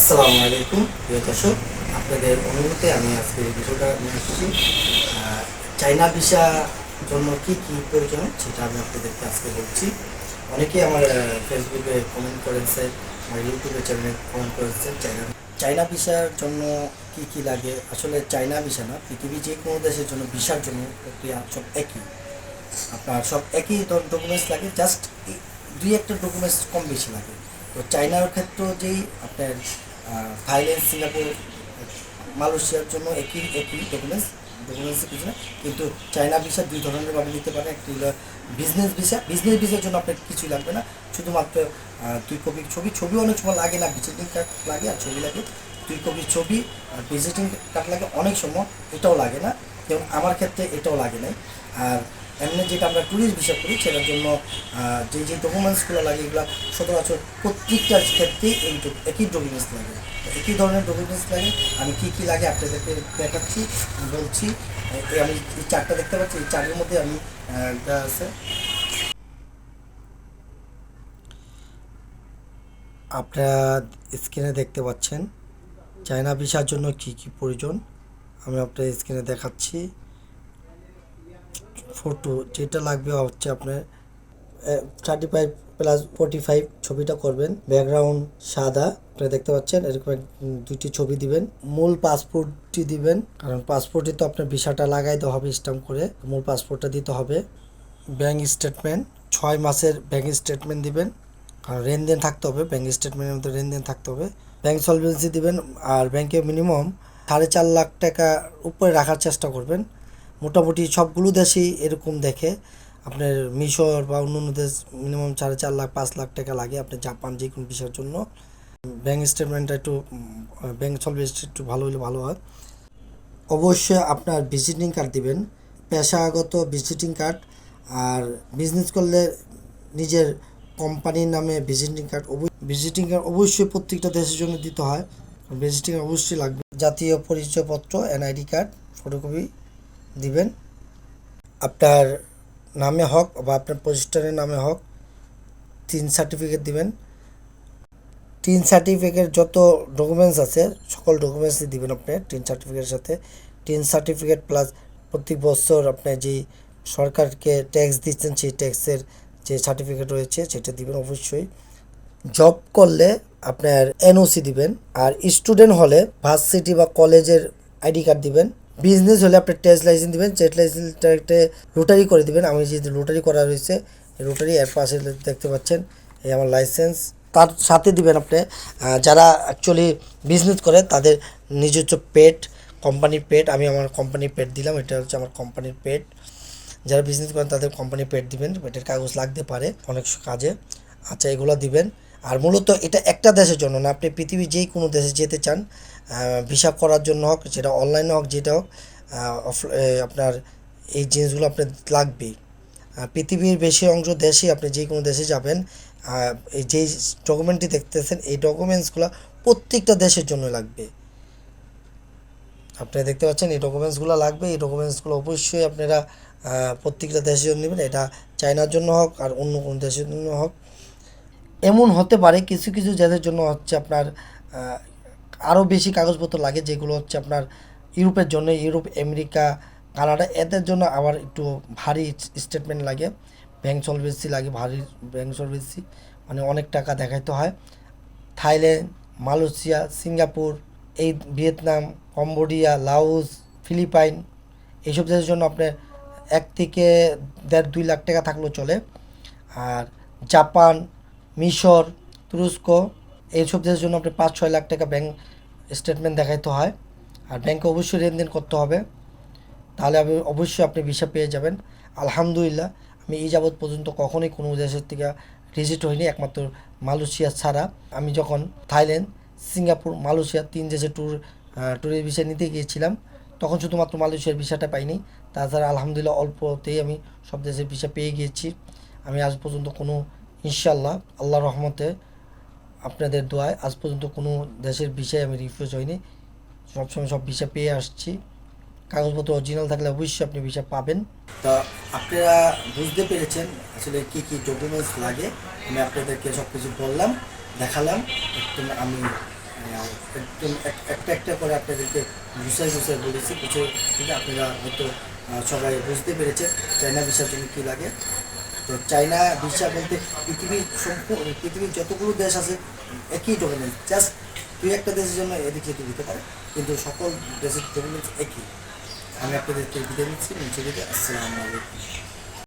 আসসালামু আলাইকুম প্রিয় দর্শক। আপনাদের অনুমতি আমি আজকে এই ভিডিওটা নিয়ে আহ, চাইনা ভিসা জন্য কি কি প্রয়োজন সেটা আমি আপনাদেরকে আজকে বলছি। অনেকে আমার ফেসবুকে কমেন্ট করেছে আমার ইউটিউবে চ্যানেলে কমেন্ট করেছে চাইনা চাইনা ভিসার জন্য কি কি লাগে? আসলে চাইনা ভিসা না পৃথিবী যে কোনো দেশের জন্য ভিসার জন্য প্রক্রিয়া সব একই। আপনার সব একই ডকুমেন্টস লাগে জাস্ট দুই একটা ডকুমেন্টস কম বেশি লাগে। তো চাইনার ক্ষেত্রেও যেই আপনার থাইল্যান্ড, সিঙ্গাপুর, মালয়েশিয়ার জন্য একই একই ডকুমেন্টস ডকুমেন্টস কিছু না কিন্তু চায়না ভিসা দুই ধরনের ভাবে নিতে পারে। একটি হলো বিজনেস ভিসা বিজনেস ভিসার জন্য আপনার কিছুই লাগবে না। শুধুমাত্র দুই কপি ছবি। ছবি অনেক সময় লাগে না ভিজিটিং কার্ড লাগে আর ছবি লাগে। দুই কপি ছবি আর ভিজিটিং কার্ড লাগে অনেক সময়। এটাও লাগে না। যেমন আমার ক্ষেত্রে এটাও লাগে নাই। আর এমনি যেটা আমরা ট্যুরিস্ট ভিসা করি, সেটার জন্য যে যে ডকুমেন্টসগুলো লাগে, এগুলো সচরাচর প্রত্যেকটার ক্ষেত্রেই এই একই ডকুমেন্টস লাগে। একই ধরনের ডকুমেন্টস লাগে। আমি কী কী লাগে আপনাদেরকে দেখাচ্ছি, বলছি। আমি এই চারটা দেখতে পাচ্ছি, এই চারের মধ্যে আমি একটা আছে। আপনারা স্ক্রিনে দেখতে পাচ্ছেন, চায়না ভিসার জন্য কি কি প্রয়োজন? আমি আপনার স্ক্রিনে দেখাচ্ছি। ফটো যেটা লাগবে হচ্ছে আপনার thirty five plus forty five ছবিটা করবেন। ব্যাকগ্রাউন্ড সাদা, আপনারা দেখতে পাচ্ছেন, এরকম দুইটি ছবি দিবেন। মূল পাসপোর্টটি দিবেন, কারণ পাসপোর্টে তো আপনার ভিসাটা লাগাইতে হবে স্টাম্প করে, মূল পাসপোর্টটা দিতে হবে। ব্যাংক স্টেটমেন্ট ছয় মাসের ব্যাংক স্টেটমেন্ট দিবেন, কারণ লেনদেন থাকতে হবে ব্যাংক স্টেটমেন্টের মধ্যে লেনদেন থাকতে হবে। ব্যাংক সলভেন্সি দিবেন, আর ব্যাংকে মিনিমাম সাড়ে চার লাখ টাকা উপরে রাখার চেষ্টা করবেন। মোটামুটি সবগুলো দেশেই এরকম দেখে। আপনার মিশর বা অন্য অন্য দেশ মিনিমাম সাড়ে চার লাখ, পাঁচ লাখ টাকা লাগে আপনার জাপান যে কোনো বিষয়ের জন্য ব্যাংক স্টেটমেন্টটা একটু ব্যাংক সলভেন্সি একটু ভালো হলে ভালো হয়। অবশ্যই আপনার ভিজিটিং কার্ড দিবেন, পেশাগত ভিজিটিং কার্ড আর বিজনেস করলে নিজের কোম্পানির নামে ভিজিটিং কার্ড ভিজিটিং কার্ড অবশ্যই প্রত্যেকটা দেশের জন্য দিতে হয়। ভিজিটিং অবশ্যই লাগবে। জাতীয় পরিচয়পত্র এনআইডি কার্ড ফটোকপি দিবেন। আপনার নামে হোক বা আপনার প্রতিষ্ঠানের নামে হোক তিন সার্টিফিকেট দিবেন। টিন সার্টিফিকেট যত ডকুমেন্টস আছে, সকল ডকুমেন্টসই দিবেন আপনি টিন সার্টিফিকেটের সাথে। টিন সার্টিফিকেট প্লাস প্রত্যেক বছর আপনি যে সরকারকে ট্যাক্স দিচ্ছেন, সেই ট্যাক্সের যে সার্টিফিকেট রয়েছে, সেটা দিবেন অবশ্যই। জব করলে আপনার এনওসি দিবেন, আর স্টুডেন্ট হলে ভার্সিটি বা কলেজের আইডি কার্ড দিবেন। বিজনেস হলে আপনার টেস্ট লাইসেন্স দিবেন টেস্ট লাইসেন্সটা একটা রোটারি করে দিবেন। আমি যে রোটারি করা রয়েছে রোটারি এর পাশে দেখতে পাচ্ছেন, এই আমার লাইসেন্স তার সাথে দিবেন আপনি যারা অ্যাকচুয়ালি বিজনেস করে, তাদের নিজস্ব পেট কোম্পানির পেট আমি আমার কোম্পানির পেট দিলাম, এটা হচ্ছে আমার কোম্পানির পেট যারা বিজনেস করেন, তাদের কোম্পানি পেট দিবেন, পেটের কাগজ লাগতে পারে অনেক কাজে। আচ্ছা এগুলো দিবেন। আর মূলত এটা একটা দেশের জন্য না, আপনি পৃথিবীর যেই কোনো দেশে যেতে চান ভিসা করার জন্য হোক যেটা অনলাইনে হোক, যেটা হোক আপনার এই জিনিসগুলো আপনার লাগবেই। পৃথিবীর বেশি অংশ দেশে আপনি যে কোনো দেশে যাবেন এই যেই ডকুমেন্টটি দেখতেছেন, এই ডকুমেন্টসগুলো প্রত্যেকটা দেশের জন্য লাগবে। আপনি দেখতে পাচ্ছেন, এই ডকুমেন্টসগুলো লাগবে, এই ডকুমেন্টসগুলো অবশ্যই আপনারা প্রত্যেকটা দেশের জন্য নেবেন, এটা চায়নার জন্য হোক, আর অন্য কোনো দেশের জন্য হোক। এমন হতে পারে কিছু কিছু যাদের জন্য হচ্ছে আপনার আরও বেশি কাগজপত্র লাগে যেগুলো হচ্ছে আপনার ইউরোপের জন্য, ইউরোপ, আমেরিকা, কানাডা, এদের জন্য আবার একটু ভারী স্টেটমেন্ট লাগে। ব্যাংক সলভেন্সি লাগে, ভারী ব্যাংক সলভেন্সি মানে অনেক টাকা দেখাইতে হয়। থাইল্যান্ড, মালয়েশিয়া, সিঙ্গাপুর, এই ভিয়েতনাম, কম্বোডিয়া, লাওস, ফিলিপাইন, এইসব দেশের জন্য আপনার এক থেকে দেড় দুই লাখ টাকা থাকলেও চলে। আর জাপান মিশর, তুরস্ক, এইসব দেশের জন্য আপনি পাঁচ, ছয় লাখ টাকা ব্যাংক স্টেটমেন্ট দেখাইতে হয়। আর ব্যাংকে অবশ্যই লেনদেন করতে হবে। তাহলে আমি অবশ্যই আপনি ভিসা পেয়ে যাবেন। আলহামদুলিল্লাহ, আমি এই যাবৎ পর্যন্ত কখনোই কোনো দেশের থেকে রিজিট হয়নি একমাত্র মালয়েশিয়া ছাড়া। আমি যখন থাইল্যান্ড, সিঙ্গাপুর, মালয়েশিয়া তিন দেশে ট্যুর ট্যুরের ভিসা নিতে গিয়েছিলাম, তখন শুধুমাত্র মালয়েশিয়ার ভিসাটা পাইনি। তাছাড়া আলহামদুলিল্লাহ অল্পতেই আমি সব দেশের ভিসা পেয়ে গিয়েছি। আমি আজ পর্যন্ত কোনো ইনশাল্লাহ আল্লাহ রহমতে আপনাদের দোয়ায় আজ পর্যন্ত কোনো দেশের ভিসায় আমি রিফিউজ হয়নি সবসময় সব ভিসা পেয়ে আসছি। কাগজপত্র অরিজিনাল থাকলে অবশ্যই আপনি ভিসা পাবেন। তা আপনারা বুঝতে পেরেছেন আসলে কি কি ডকুমেন্টস লাগে, আমি আপনাদেরকে সব কিছু বললাম, দেখালাম একটু আমি একদম একটা একটা করে আপনাদেরকে গুছাই গুছাই বলেছি কিছু আপনারা হয়তো সবাই বুঝতে পেরেছেন, চায়না ভিসার জন্য কী লাগে। তো চায়না ভিসা বলতে পৃথিবীর সম্পূর্ণ, পৃথিবীর যতগুলো দেশ আছে, একই ডকুমেন্ট জাস্ট দুই একটা দেশের জন্য এদিকে সেদিক দিতে পারে, কিন্তু সকল দেশের ডকুমেন্টস একই। আমি একটা দেশকে বিদায় নিচ্ছি, নিচে দিতে আসসালামু আলাইকুম।